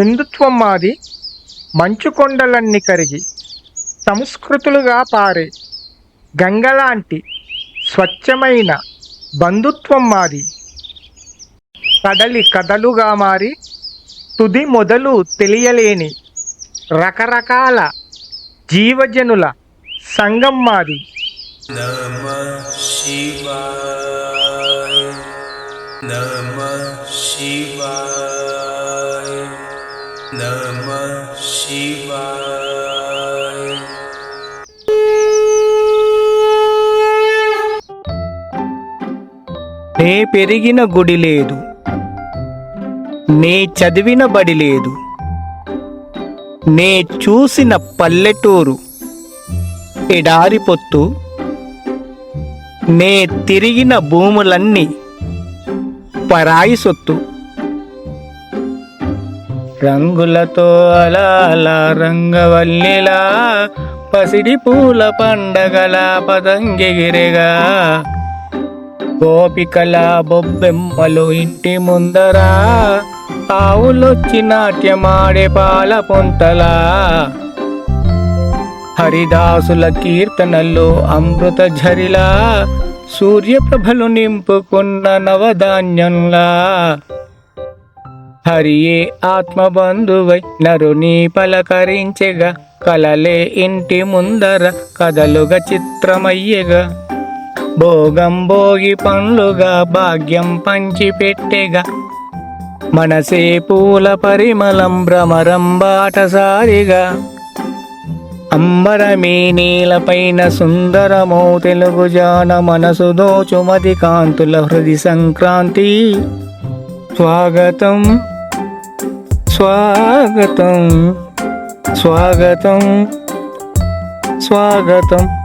హిందుత్వం మాది మంచుకొండలన్నీ కరిగి సంస్కృతులుగా పారే గంగలాంటి స్వచ్ఛమైన బంధుత్వం మాది కడలి కథలుగా మారి తుది మొదలు తెలియలేని రకరకాల జీవజనుల సంఘం మాది శివా శివా నే పెరిగిన గుడి లేదు. నే చదివిన బడి లేదు. నే చూసిన పల్లెటూరు ఎడారి పొత్తు. నే తిరిగిన భూములన్నీ పరాయి సొత్తు. రంగులతో అలా అలా రంగవల్లిలా పసిడి పూల పండగల పదంగిగిరిగా గోపికల బొబ్బెమ్మలు ఇంటి ముందరా ఆవులొచ్చి నాట్యమాడే పాల పొంతలా. హరిదాసుల కీర్తనల్లో అమృత ఝరిలా సూర్యప్రభలు నింపుకున్న నవధాన్యంలా. హరియే ఆత్మబంధువై నరుని పలకరించెగా కలలే ఇంటి ముందర కదలుగా చిత్రమయ్యగా. భోగం భోగి పండ్లుగా భాగ్యం పంచిపెట్టెగా. మనసే పూల పరిమళం భ్రమరం బాటసారిగా. అంబరమే నీలపైన సుందరమో తెలుగు జాన మనసు దోచుమతి కాంతుల హృది సంక్రాంతి. స్వాగతం స్వాగతం. స్వాగతం. స్వాగతం.